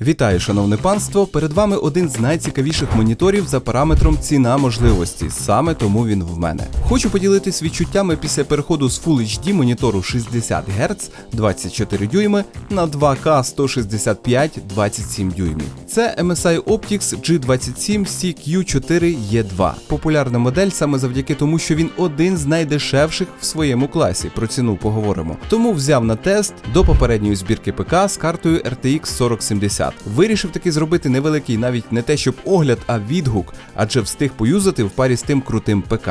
Вітаю, шановне панство! Перед вами один з найцікавіших моніторів за параметром ціна можливості. Саме тому він в мене. Хочу поділитись відчуттями після переходу з Full HD монітору 60 Гц 24 дюйми на 2К 165 27 дюймів. Це MSI Optics G27 CQ4E2. Популярна модель саме завдяки тому, що він один з найдешевших в своєму класі. Про ціну поговоримо. Тому взяв на тест до попередньої збірки ПК з картою RTX 4070. Вирішив таки зробити невеликий навіть не те, щоб огляд, а відгук, адже встиг поюзати в парі з тим крутим ПК.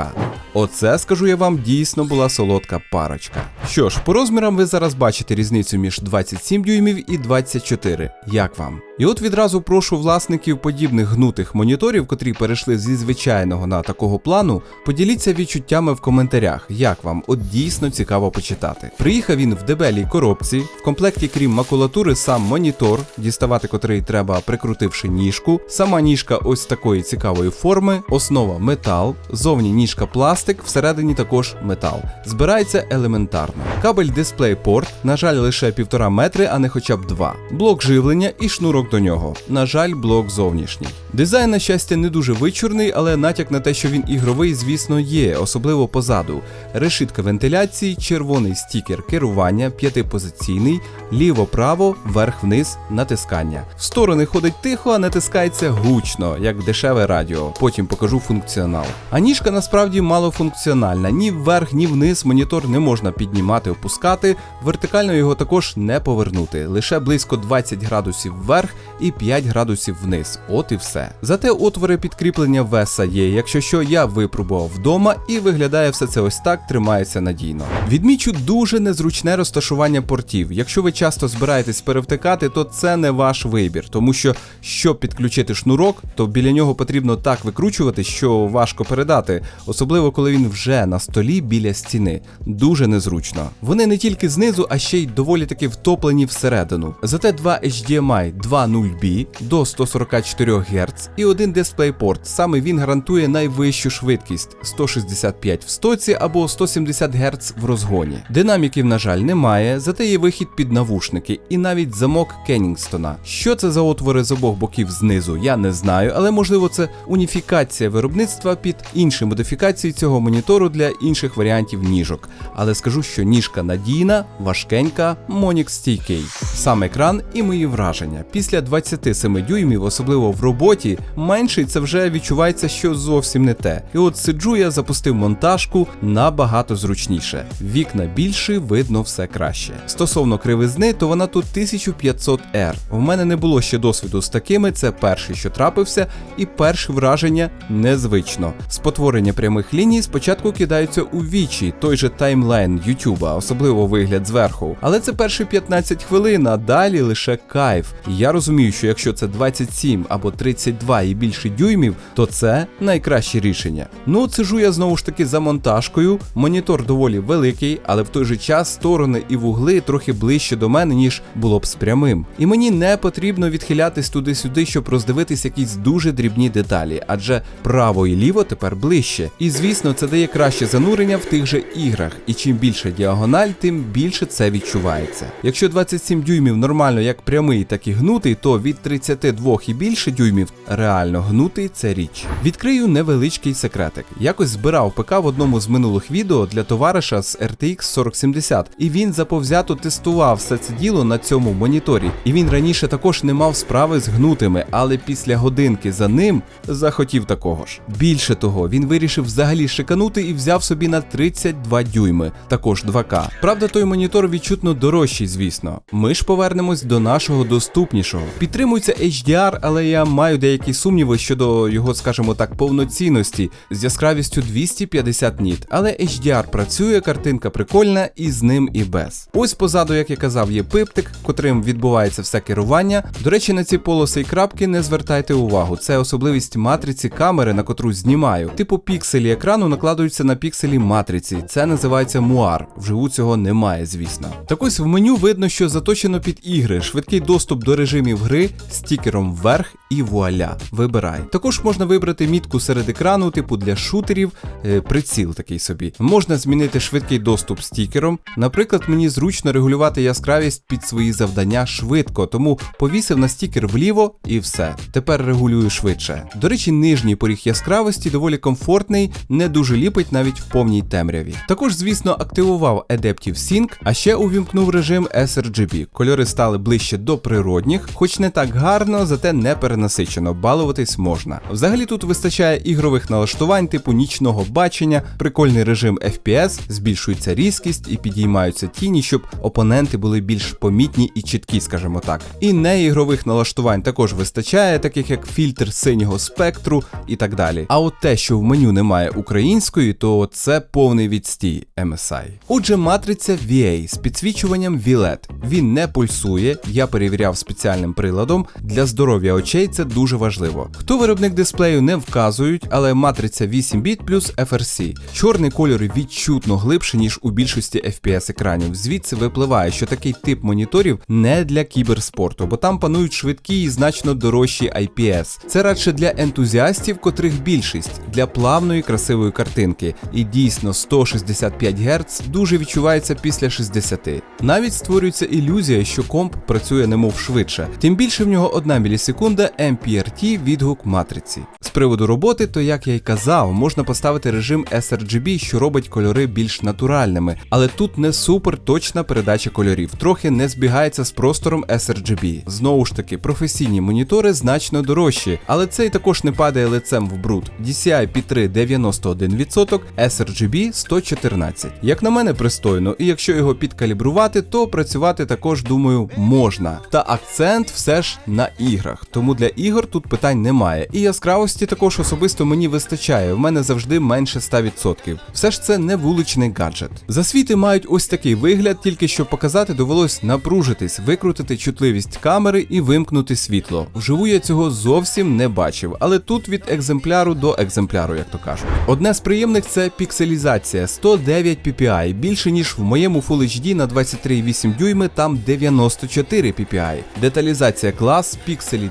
Оце, скажу я вам, дійсно була солодка парочка. Що ж, по розмірам ви зараз бачите різницю між 27 дюймів і 24. Як вам? І от відразу прошу власників подібних гнутих моніторів, котрі перейшли зі звичайного на такого плану, поділіться відчуттями в коментарях, як вам, от дійсно цікаво почитати. Приїхав він в дебелій коробці, в комплекті, крім макулатури, сам монітор, діставати котрий треба прикрутивши ніжку, сама ніжка ось такої цікавої форми, основа метал, зовні ніжка пластик, всередині також метал. Збирається елементарно. Кабель DisplayPort, на жаль, лише півтора метри, а не хоча б два. Блок живлення і шнурок до нього. На жаль, блок зовнішній. Дизайн, на щастя, не дуже вичурний, але натяк на те, що він ігровий, звісно, є, особливо позаду. Решітка вентиляції, червоний стікер керування, п'ятипозиційний, ліво-право, вверх-вниз, натискання. В сторони ходить тихо, а натискається гучно, як дешеве радіо. Потім покажу функціонал. А ніжка насправді малофункціональна. Ні вверх, ні вниз монітор не можна піднімати, опускати. Вертикально його також не повернути. Лише близько 20 градусів вверх і 5 градусів вниз. От і все. Зате отвори підкріплення веса є. Якщо що, я випробував вдома і виглядає все це ось так, тримається надійно. Відмічу дуже незручне розташування портів. Якщо ви часто збираєтесь перевтикати, то це не ваш вибір, тому що щоб підключити шнурок, то біля нього потрібно так викручувати, що важко передати, особливо коли він вже на столі біля стіни. Дуже незручно. Вони не тільки знизу, а ще й доволі таки втоплені всередину. Зате два HDMI 2.0B до 144 Гц і один DisplayPort. Саме він гарантує найвищу швидкість 165 в стоці або 170 Гц в розгоні. Динаміків, на жаль, немає, зате є вихід під навушники і навіть замок Кеннінгстона. Що це за отвори з обох боків знизу, я не знаю, але можливо це уніфікація виробництва під інші модифікації цього монітору для інших варіантів ніжок. Але скажу, що ніжка надійна, важкенька, монік стійкий. Сам екран і мої враження. Після 27 дюймів, особливо в роботі, менший це вже відчувається, що зовсім не те. І от сиджу я, запустив монтажку набагато зручніше. Вікна більші, видно все краще. Стосовно кривизни, то вона тут 1500R. В мене не було ще досвіду з такими, це перший, що трапився, і перше враження незвично. Спотворення прямих ліній спочатку кидаються у вічі, той же таймлайн Ютуба, особливо вигляд зверху. Але це перші 15 хвилин, а далі лише кайф. Я розумію, що якщо це 27 або 32 і більше дюймів, то це найкраще рішення. Ну, сижу я знову ж таки за монтажкою. Монітор доволі великий, але в той же час сторони і вугли трохи ближче до мене, ніж було б з прямим. І мені не потрібно відхилятись туди-сюди, щоб роздивитись якісь дуже дрібні деталі, адже право і ліво тепер ближче. І звісно, це дає краще занурення в тих же іграх. І чим більше діагональ, тим більше це відчувається. Якщо 27 дюймів нормально як прямий, так і гнутий, то від 32 і більше дюймів реально гнутий це річ. Відкрию невеличкий секретик. Якось збирав ПК в одному з минулих відео для товариша з RTX 4070, і він заповзято тестував все це діло на цьому моніторі. І він раніше також не мав справи з гнутими, але після годинки за ним захотів такого ж. Більше того, він вирішив взагалі шиканути і взяв собі на 32 дюйми, також 2К. Правда, той монітор відчутно дорожчий, звісно. Ми ж повернемось до нашого доступнішого. Підтримується HDR, але я маю деякі сумніви щодо його, скажімо так, повноцінності з яскравістю 250 ніт. Але HDR працює, картинка прикольна, і з ним і без. Ось позаду, як я казав, є пиптик, котрим відбувається все керування. До речі, на ці полоси і крапки не звертайте увагу. Це особливість матриці камери, на котру знімаю. Типу пікселі екрану накладуються на пікселі матриці. Це називається муар. Вживу цього немає, звісно. Так ось в меню видно, що заточено під ігри, швидкий доступ до режимів гри, стікером вверх і вуаля, вибирай. Також можна вибрати мітку серед екрану, типу для шутерів, е, приціл такий собі. Можна змінити швидкий доступ стікером. Наприклад, мені зручно регулювати яскравість під свої завдання швидко, тому повісив на стікер вліво і все. Тепер регулюю швидше. До речі, нижній поріг яскравості доволі комфортний, не дуже ліпить навіть в повній темряві. Також, звісно, активував Adaptive Sync, а ще увімкнув режим sRGB. Кольори стали ближче до природних, хоч не так гарно, зате не перенасичено, балуватись можна. Взагалі тут вистачає ігрових налаштувань типу нічного бачення, прикольний режим FPS, збільшується різкість і підіймаються тіні, щоб опоненти були більш помітні і чіткі, скажімо так. І неігрових налаштувань також вистачає, таких як фільтр синього спектру і так далі. А от те, що в меню немає української, то це повний відстій MSI. Отже, матриця VA з підсвічуванням Violet. Він не пульсує, я перевіряв спеціальним приладом. Для здоров'я очей це дуже важливо. Хто виробник дисплею не вказують, але матриця 8 біт плюс FRC. Чорний кольор відчутно глибше, ніж у більшості FPS екранів. Звідси випливає, що такий тип моніторів не для кіберспорту, бо там панують швидкі і значно дорожчі IPS. Це радше для ентузіастів, котрих більшість для плавної красивої картинки. І дійсно 165 Гц дуже відчувається після 60. Навіть створюється ілюзія, що комп працює немов швидше. Тим більше в нього 1 мілісекунда MPRT відгук матриці. З приводу роботи, то як я й казав, можна поставити режим sRGB, що робить кольори більш натуральними, але тут не супер точна передача кольорів, трохи не збігається з простором sRGB. Знову ж таки, професійні монітори значно дорожчі, але цей також не падає лицем в бруд. DCI P3 91%, sRGB 114. Як на мене, пристойно, і якщо його підкалібрувати, то працювати також, думаю, можна. Та акцент все ж на іграх, тому для ігор тут питань немає. І яскравості також особисто мені вистачає. В мене завжди менше 100%. Все ж це не вуличний гаджет. Засвіти мають ось такий вигляд, тільки щоб показати, довелось напружитись, викрутити чутливість камери і вимкнути світло. Вживу я цього зовсім не бачив, але тут від екземпляру до екземпляру, як то кажуть. Одне з приємних це пікселізація 109 ppi, більше ніж в моєму Full HD на 23,8 дюйми, там 94 ppi. Деталізація клас, пікселі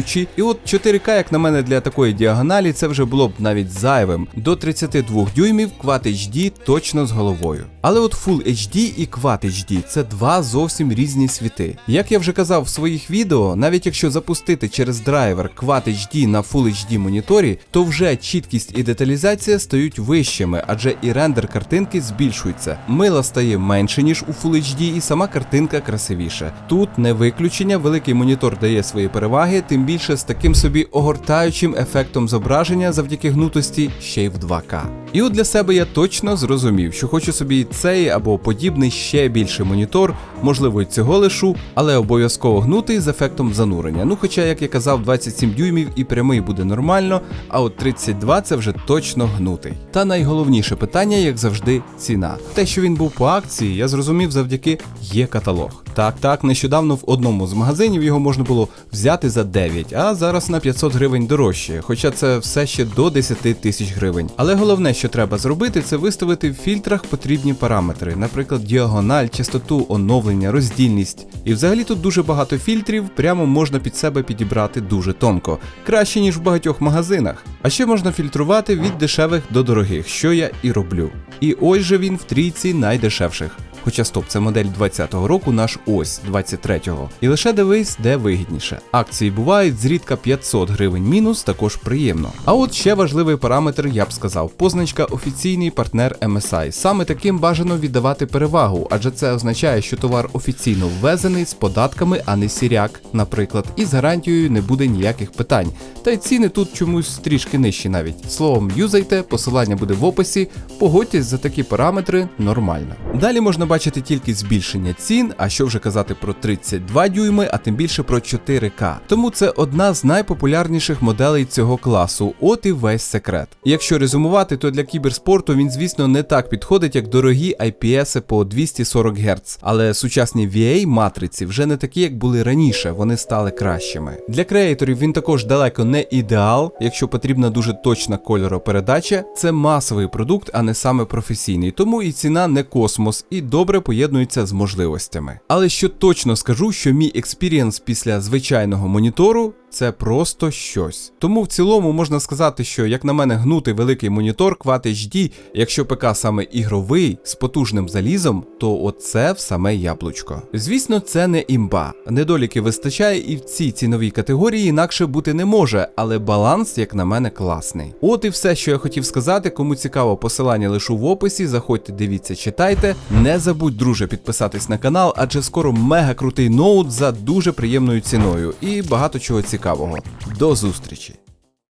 дрібнючі. І от 4К, як на мене, для такої діагоналі, це вже було б навіть зайвим. До 32 дюймів Quad HD точно з головою. Але от Full HD і Quad HD це два зовсім різні світи. Як я вже казав в своїх відео, навіть якщо запустити через драйвер Quad HD на Full HD моніторі, то вже чіткість і деталізація стають вищими, адже і рендер картинки збільшується. Мила стає менше, ніж у Full HD, і сама картинка красивіша. Тут не виключення, великий монітор дає свої переваги, тим більше з таким собі огортаючим ефектом зображення завдяки гнутості ще й в 2К. І от для себе я точно зрозумів, що хочу собі цей або подібний ще більший монітор, можливо, і цього лишу, але обов'язково гнутий з ефектом занурення. Ну, хоча, як я казав, 27 дюймів і прямий буде нормально, а от 32 це вже точно гнутий. Та найголовніше питання, як завжди, ціна. Те, що він був по акції, я зрозумів завдяки є каталог. Так, так, нещодавно в одному з магазинів його можна було взяти за 9, а зараз на 500 гривень дорожче, хоча це все ще до 10 тисяч гривень. Але головне, що треба зробити, це виставити в фільтрах потрібні параметри, наприклад, діагональ, частоту оновлення, роздільність. І взагалі тут дуже багато фільтрів, прямо можна під себе підібрати дуже тонко, краще ніж в багатьох магазинах. А ще можна фільтрувати від дешевих до дорогих, що я і роблю. І ось же він в трійці найдешевших. Хоча стоп, це модель 20-го року, наш ось 23-го. І лише дивись, де вигідніше. Акції бувають зрідка 500 гривень мінус, також приємно. А от ще важливий параметр, я б сказав, позначка офіційний партнер MSI. Саме таким бажано віддавати перевагу, адже це означає, що товар офіційно ввезений з податками, а не сіряк, наприклад, і з гарантією не буде ніяких питань. Та й ціни тут чомусь трішки нижчі навіть. Словом, юзайте, посилання буде в описі, погодьтесь за такі параметри нормально. Далі можна бачити тільки збільшення цін, а що вже казати про 32 дюйми, а тим більше про 4К. Тому це одна з найпопулярніших моделей цього класу, от і весь секрет. Якщо резюмувати, то для кіберспорту він, звісно, не так підходить, як дорогі IPS по 240 Гц. Але сучасні VA матриці вже не такі, як були раніше, вони стали кращими. Для креаторів він також далеко не ідеал, якщо потрібна дуже точна кольоропередача, це масовий продукт, а не саме професійний, тому і ціна не космос, і добре поєднується з можливостями. Але що точно скажу, що мій експірієнс після звичайного монітору це просто щось. Тому в цілому можна сказати, що як на мене гнутий великий монітор Quad HD, якщо ПК саме ігровий з потужним залізом, то оце в саме яблучко. Звісно, це не імба. Недоліки вистачає і в цій ціновій категорії інакше бути не може, але баланс, як на мене, класний. От і все, що я хотів сказати. Кому цікаво, посилання лишу в описі. Заходьте, дивіться, читайте. Не забудь, друже, підписатись на канал, адже скоро мега крутий ноут за дуже приємною ціною і багато чого цікавого. До зустрічі!